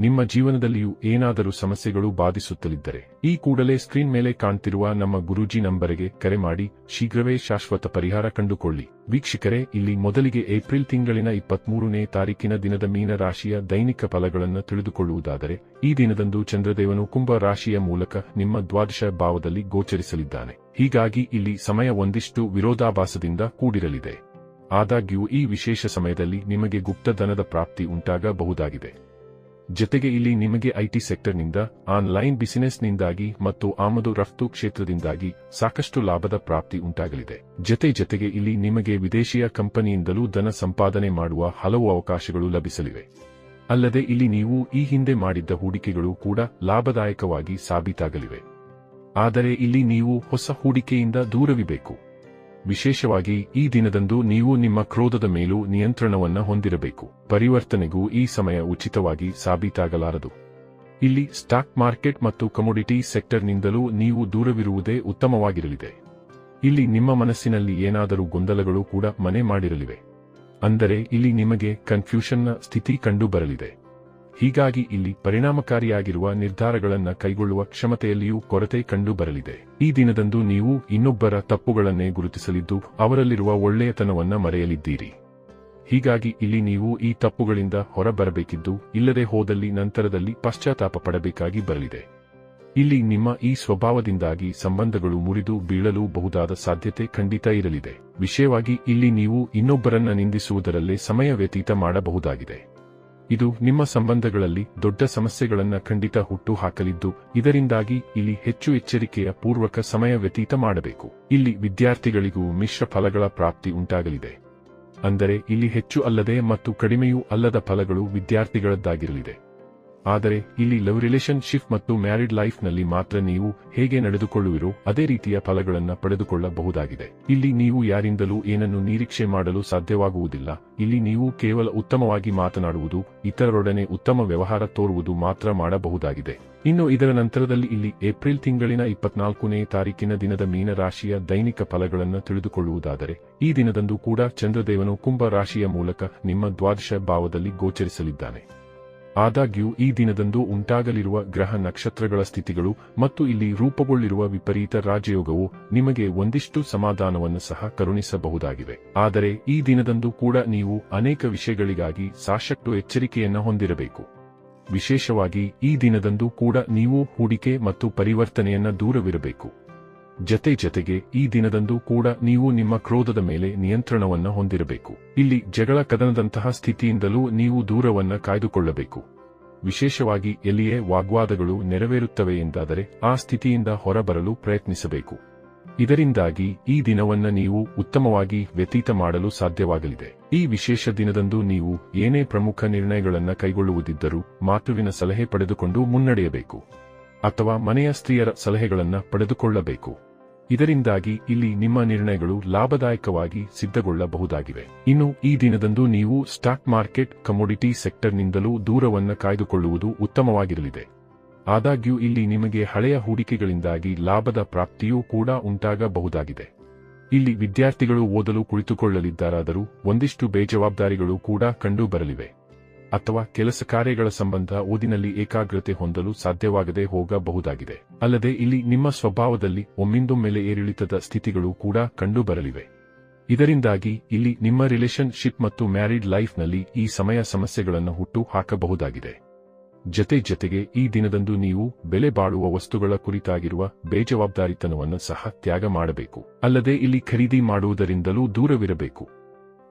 ನಿಮ್ಮ ಜೀವನದಲ್ಲಿಯೂ ಏನಾದರೂ ಸಮಸ್ಯೆಗಳು ಬಾಧಿಸುತ್ತಲಿದ್ದರೆ, ಈ ಕೂಡಲೇ ಸ್ಕ್ರೀನ್ ಮೇಲೆ ಕಾಣ್ತಿರುವ ನಮ್ಮ ಗುರೂಜಿ ನಂಬರಿಗೆ ಕರೆ ಮಾಡಿ, ಶೀಘ್ರವೇ ಶಾಶ್ವತ ಪರಿಹಾರ ಕಂಡುಕೊಳ್ಳಿ. ವೀಕ್ಷಕರೇ, ಇಲ್ಲಿ ಮೊದಲಿಗೆ ಏಪ್ರಿಲ್ ತಿಂಗಳಿನ ಇಪ್ಪತ್ಮೂರನೇ ತಾರೀಕಿನ ದಿನದ ಮೀನ ರಾಶಿಯ ದೈನಿಕ ಫಲಗಳನ್ನು ತಿಳಿದುಕೊಳ್ಳುವುದಾದರೆ, ಈ ದಿನದಂದು ಚಂದ್ರದೇವನು ಕುಂಭ ರಾಶಿಯ ಮೂಲಕ ನಿಮ್ಮ ದ್ವಾದಶ ಭಾವದಲ್ಲಿ ಗೋಚರಿಸಲಿದ್ದಾನೆ. ಹೀಗಾಗಿ ಇಲ್ಲಿ ಸಮಯ ಒಂದಿಷ್ಟು ವಿರೋಧಾಭಾಸದಿಂದ ಕೂಡಿರಲಿದೆ. ಆದಾಗ್ಯೂ ಈ ವಿಶೇಷ ಸಮಯದಲ್ಲಿ ನಿಮಗೆ ಗುಪ್ತಧನದ ಪ್ರಾಪ್ತಿ ಉಂಟಾಗಬಹುದಾಗಿದೆ. ಜೊತೆಗೆ ಇಲ್ಲಿ ನಿಮಗೆ ಐಟಿ ಸೆಕ್ಟರ್ನಿಂದ, ಆನ್ಲೈನ್ ಬಿಸಿನೆಸ್ನಿಂದಾಗಿ ಮತ್ತು ಆಮದು ರಫ್ತು ಕ್ಷೇತ್ರದಿಂದಾಗಿ ಸಾಕಷ್ಟು ಲಾಭದ ಪ್ರಾಪ್ತಿ ಉಂಟಾಗಲಿದೆ. ಜೊತೆ ಜೊತೆಗೆ ಇಲ್ಲಿ ನಿಮಗೆ ವಿದೇಶಿಯ ಕಂಪನಿಯಿಂದಲೂ ಧನ ಸಂಪಾದನೆ ಮಾಡುವ ಹಲವು ಅವಕಾಶಗಳು ಲಭಿಸಲಿವೆ. ಅಲ್ಲದೆ ಇಲ್ಲಿ ನೀವು ಈ ಹಿಂದೆ ಮಾಡಿದ್ದ ಹೂಡಿಕೆಗಳು ಕೂಡ ಲಾಭದಾಯಕವಾಗಿ ಸಾಬೀತಾಗಲಿವೆ. ಆದರೆ ಇಲ್ಲಿ ನೀವು ಹೊಸ ಹೂಡಿಕೆಯಿಂದ ದೂರವಿಬೇಕು. ವಿಶೇಷವಾಗಿ ಈ ದಿನದಂದು ನೀವು ನಿಮ್ಮ ಕ್ರೋಧದ ಮೇಲೂ ನಿಯಂತ್ರಣವನ್ನ ಹೊಂದಿರಬೇಕು. ಪರಿವರ್ತನೆಗೂ ಈ ಸಮಯ ಉಚಿತವಾಗಿ ಸಾಬೀತಾಗಲಾರದು. ಇಲ್ಲಿ ಸ್ಟಾಕ್ ಮಾರ್ಕೆಟ್ ಮತ್ತು ಕಮೋಡಿಟಿ ಸೆಕ್ಟರ್ನಿಂದಲೂ ನೀವು ದೂರವಿರುವುದೇ ಉತ್ತಮವಾಗಿರಲಿದೆ. ಇಲ್ಲಿ ನಿಮ್ಮ ಮನಸ್ಸಿನಲ್ಲಿ ಏನಾದರೂ ಗೊಂದಲಗಳು ಕೂಡ ಮನೆ ಮಾಡಿರಲಿವೆ. ಅಂದರೆ ಇಲ್ಲಿ ನಿಮಗೆ ಕನ್ಫ್ಯೂಷನ್ನ ಸ್ಥಿತಿ ಕಂಡುಬರಲಿದೆ. ಹೀಗಾಗಿ ಇಲ್ಲಿ ಪರಿಣಾಮಕಾರಿಯಾಗಿರುವ ನಿರ್ಧಾರಗಳನ್ನು ಕೈಗೊಳ್ಳುವ ಕ್ಷಮತೆಯಲ್ಲಿಯೂ ಕೊರತೆ ಕಂಡು ಬರಲಿದೆ ಈ ದಿನದಂದು ನೀವು ಇನ್ನೊಬ್ಬರ ತಪ್ಪುಗಳನ್ನೇ ಗುರುತಿಸಲಿದ್ದು, ಅವರಲ್ಲಿರುವ ಒಳ್ಳೆಯತನವನ್ನ ಮರೆಯಲಿದ್ದೀರಿ. ಹೀಗಾಗಿ ಇಲ್ಲಿ ನೀವು ಈ ತಪ್ಪುಗಳಿಂದ ಹೊರಬರಬೇಕಿದ್ದು, ಇಲ್ಲದೆ ಹೋದಲ್ಲಿ ನಂತರದಲ್ಲಿ ಪಶ್ಚಾತ್ತಾಪ ಪಡಬೇಕಾಗಿ ಬರಲಿದೆ. ಇಲ್ಲಿ ನಿಮ್ಮ ಈ ಸ್ವಭಾವದಿಂದಾಗಿ ಸಂಬಂಧಗಳು ಮುರಿದು ಬೀಳಲು ಬಹುದಾದ ಸಾಧ್ಯತೆ ಖಂಡಿತ ಇರಲಿದೆ. ವಿಷಯವಾಗಿ ಇಲ್ಲಿ ನೀವು ಇನ್ನೊಬ್ಬರನ್ನ ನಿಂದಿಸುವುದರಲ್ಲೇ ಸಮಯ ವ್ಯತೀತ ಮಾಡಬಹುದಾಗಿದೆ. ಇದು ನಿಮ್ಮ ಸಂಬಂಧಗಳಲ್ಲಿ ದೊಡ್ಡ ಸಮಸ್ಯೆಗಳನ್ನ ಖಂಡಿತ ಹುಟ್ಟು ಹಾಕಲಿದ್ದು ಇದರಿಂದಾಗಿ ಇಲ್ಲಿ ಹೆಚ್ಚು ಎಚ್ಚರಿಕೆಯ ಪೂರ್ವಕ ಸಮಯ ವ್ಯತೀತ ಮಾಡಬೇಕು. ಇಲ್ಲಿ ವಿದ್ಯಾರ್ಥಿಗಳಿಗೂ ಮಿಶ್ರ ಫಲಗಳ ಪ್ರಾಪ್ತಿ ಉಂಟಾಗಲಿದೆ. ಅಂದರೆ ಇಲ್ಲಿ ಹೆಚ್ಚು ಅಲ್ಲದೆ ಮತ್ತು ಕಡಿಮೆಯೂ ಅಲ್ಲದ ಫಲಗಳು ವಿದ್ಯಾರ್ಥಿಗಳದ್ದಾಗಿರಲಿದೆ. ಆದರೆ ಇಲ್ಲಿ ಲವ್ ರಿಲೇಶನ್ಶಿಪ್ ಮತ್ತು ಮ್ಯಾರಿಡ್ ಲೈಫ್ನಲ್ಲಿ ಮಾತ್ರ ನೀವು ಹೇಗೆ ನಡೆದುಕೊಳ್ಳುವಿರೋ ಅದೇ ರೀತಿಯ ಫಲಗಳನ್ನು ಪಡೆದುಕೊಳ್ಳಬಹುದಾಗಿದೆ. ಇಲ್ಲಿ ನೀವು ಯಾರಿಂದಲೂ ಏನನ್ನು ನಿರೀಕ್ಷೆ ಮಾಡಲು ಸಾಧ್ಯವಾಗುವುದಿಲ್ಲ. ಇಲ್ಲಿ ನೀವು ಕೇವಲ ಉತ್ತಮವಾಗಿ ಮಾತನಾಡುವುದು, ಇತರರೊಡನೆ ಉತ್ತಮ ವ್ಯವಹಾರ ತೋರುವುದು ಮಾತ್ರ ಮಾಡಬಹುದಾಗಿದೆ. ಇನ್ನು ಇದರ ನಂತರದಲ್ಲಿ ಇಲ್ಲಿ ಏಪ್ರಿಲ್ ತಿಂಗಳಿನ ಇಪ್ಪತ್ನಾಲ್ಕನೇ ತಾರೀಕಿನ ದಿನದ ಮೀನರಾಶಿಯ ದೈನಿಕ ಫಲಗಳನ್ನು ತಿಳಿದುಕೊಳ್ಳುವುದಾದರೆ, ಈ ದಿನದಂದು ಕೂಡ ಚಂದ್ರದೇವನು ಕುಂಭ ರಾಶಿಯ ಮೂಲಕ ನಿಮ್ಮ ದ್ವಾದಶ ಭಾವದಲ್ಲಿ ಗೋಚರಿಸಲಿದ್ದಾನೆ. ಆದಾಗ್ಯೂ ಈ ದಿನದಂದು ಉಂಟಾಗಲಿರುವ ಗ್ರಹ ನಕ್ಷತ್ರಗಳ ಸ್ಥಿತಿಗಳು ಮತ್ತು ಇಲ್ಲಿ ರೂಪುಗೊಳ್ಳಿರುವ ವಿಪರೀತ ರಾಜಯೋಗವು ನಿಮಗೆ ಒಂದಿಷ್ಟು ಸಮಾಧಾನವನ್ನು ಸಹ ಕರುಣಿಸಬಹುದಾಗಿದೆ. ಆದರೆ ಈ ದಿನದಂದು ಕೂಡ ನೀವು ಅನೇಕ ವಿಷಯಗಳಿಗಾಗಿ ಸಾಕಷ್ಟು ಎಚ್ಚರಿಕೆಯನ್ನು ಹೊಂದಿರಬೇಕು. ವಿಶೇಷವಾಗಿ ಈ ದಿನದಂದು ಕೂಡ ನೀವು ಹೂಡಿಕೆ ಮತ್ತು ಪರಿವರ್ತನೆಯನ್ನ ದೂರವಿರಬೇಕು. ಜತೆ ಜತೆಗೆ ಈ ದಿನದಂದು ಕೂಡ ನೀವು ನಿಮ್ಮ ಕ್ರೋಧದ ಮೇಲೆ ನಿಯಂತ್ರಣವನ್ನು ಹೊಂದಿರಬೇಕು. ಇಲ್ಲಿ ಜಗಳ ಕದನದಂತಹ ಸ್ಥಿತಿಯಿಂದಲೂ ನೀವು ದೂರವನ್ನ ಕಾಯ್ದುಕೊಳ್ಳಬೇಕು. ವಿಶೇಷವಾಗಿ ಎಲ್ಲಿಯೇ ವಾಗ್ವಾದಗಳು ನೆರವೇರುತ್ತವೆ ಎಂದಾದರೆ ಆ ಸ್ಥಿತಿಯಿಂದ ಹೊರಬರಲು ಪ್ರಯತ್ನಿಸಬೇಕು. ಇದರಿಂದಾಗಿ ಈ ದಿನವನ್ನ ನೀವು ಉತ್ತಮವಾಗಿ ವ್ಯತೀತ ಮಾಡಲು ಸಾಧ್ಯವಾಗಲಿದೆ. ಈ ವಿಶೇಷ ದಿನದಂದು ನೀವು ಏನೇ ಪ್ರಮುಖ ನಿರ್ಣಯಗಳನ್ನು ಕೈಗೊಳ್ಳುವುದಿದ್ದರೂ ಮಾತುವಿನ ಸಲಹೆ ಪಡೆದುಕೊಂಡು ಮುನ್ನಡೆಯಬೇಕು. ಅಥವಾ ಮನೆಯ ಸ್ತ್ರೀಯರ ಸಲಹೆಗಳನ್ನು ಪಡೆದುಕೊಳ್ಳಬೇಕು. ಇದರಿಂದಾಗಿ ಇಲ್ಲಿ ನಿಮ್ಮ ನಿರ್ಣಯಗಳು ಲಾಭದಾಯಕವಾಗಿ ಸಿದ್ಧಗೊಳ್ಳಬಹುದಾಗಿವೆ. ಇನ್ನು ಈ ದಿನದಂದು ನೀವು ಸ್ಟಾಕ್ ಮಾರ್ಕೆಟ್ ಕಮೋಡಿಟಿ ಸೆಕ್ಟರ್ನಿಂದಲೂ ದೂರವನ್ನು ಕಾಯ್ದುಕೊಳ್ಳುವುದು ಉತ್ತಮವಾಗಿರಲಿದೆ. ಆದಾಗ್ಯೂ ಇಲ್ಲಿ ನಿಮಗೆ ಹಳೆಯ ಹೂಡಿಕೆಗಳಿಂದಾಗಿ ಲಾಭದ ಪ್ರಾಪ್ತಿಯೂ ಕೂಡ ಉಂಟಾಗಬಹುದಾಗಿದೆ. ಇಲ್ಲಿ ವಿದ್ಯಾರ್ಥಿಗಳು ಓದಲು ಕುಳಿತುಕೊಳ್ಳಲಿದ್ದಾರಾದರೂ ಒಂದಿಷ್ಟು ಬೇಜವಾಬ್ದಾರಿಗಳು ಕೂಡ ಕಂಡುಬರಲಿವೆ. ಅಥವಾ ಕೆಲಸ ಕಾರ್ಯಗಳ ಸಂಬಂಧ ಓದಿನಲ್ಲಿ ಏಕಾಗ್ರತೆ ಹೊಂದಲು ಸಾಧ್ಯವಾಗದೆ ಹೋಗಬಹುದಾಗಿದೆ. ಅಲ್ಲದೆ ಇಲ್ಲಿ ನಿಮ್ಮ ಸ್ವಭಾವದಲ್ಲಿ ಒಮ್ಮಿಂದೊಮ್ಮೆಲೆ ಏರಿಳಿತದ ಸ್ಥಿತಿಗಳು ಕೂಡ ಕಂಡುಬರಲಿವೆ. ಇದರಿಂದಾಗಿ ಇಲ್ಲಿ ನಿಮ್ಮ ರಿಲೇಶನ್ಶಿಪ್ ಮತ್ತು ಮ್ಯಾರಿಡ್ ಲೈಫ್ನಲ್ಲಿ ಈ ಸಮಯ ಸಮಸ್ಯೆಗಳನ್ನು ಹುಟ್ಟು ಹಾಕಬಹುದಾಗಿದೆ ಜತೆ ಜತೆಗೆ ಈ ದಿನದಂದು ನೀವು ಬೆಲೆ ಬಾಳುವ ವಸ್ತುಗಳ ಕುರಿತಾಗಿರುವ ಬೇಜವಾಬ್ದಾರಿತನವನ್ನು ಸಹ ತ್ಯಾಗ ಮಾಡಬೇಕು. ಅಲ್ಲದೆ ಇಲ್ಲಿ ಖರೀದಿ ಮಾಡುವುದರಿಂದಲೂ ದೂರವಿರಬೇಕು.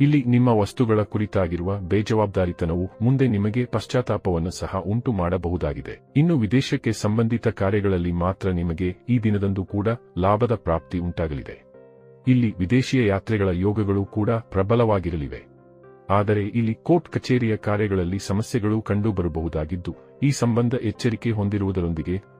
ಇಲ್ಲಿ ನಿಮ್ಮ ವಸ್ತುಗಳ ಕುರಿತಾಗಿರುವ ಬೇಜವಾಬ್ದಾರಿತನವು ಮುಂದೆ ನಿಮಗೆ ಪಶ್ಚಾತ್ತಾಪವನ್ನು ಸಹ ಉಂಟು ಮಾಡಬಹುದಾಗಿದೆ. ಇನ್ನು ವಿದೇಶಕ್ಕೆ ಸಂಬಂಧಿತ ಕಾರ್ಯಗಳಲ್ಲಿ ಮಾತ್ರ ನಿಮಗೆ ಈ ದಿನದಂದು ಕೂಡ ಲಾಭದ ಪ್ರಾಪ್ತಿ ಉಂಟಾಗಲಿದೆ. ಇಲ್ಲಿ ವಿದೇಶೀಯ ಯಾತ್ರೆಗಳ ಯೋಗಗಳು ಕೂಡ ಪ್ರಬಲವಾಗಿರಲಿವೆ. ಆದರೆ ಇಲ್ಲಿ ಕೋರ್ಟ್ ಕಚೇರಿಯ ಕಾರ್ಯಗಳಲ್ಲಿ ಸಮಸ್ಯೆಗಳು ಕಂಡುಬರಬಹುದಾಗಿದ್ದು, ಈ ಸಂಬಂಧ ಎಚ್ಚರಿಕೆ ಹೊಂದಿರುವುದರೊಂದಿಗೆ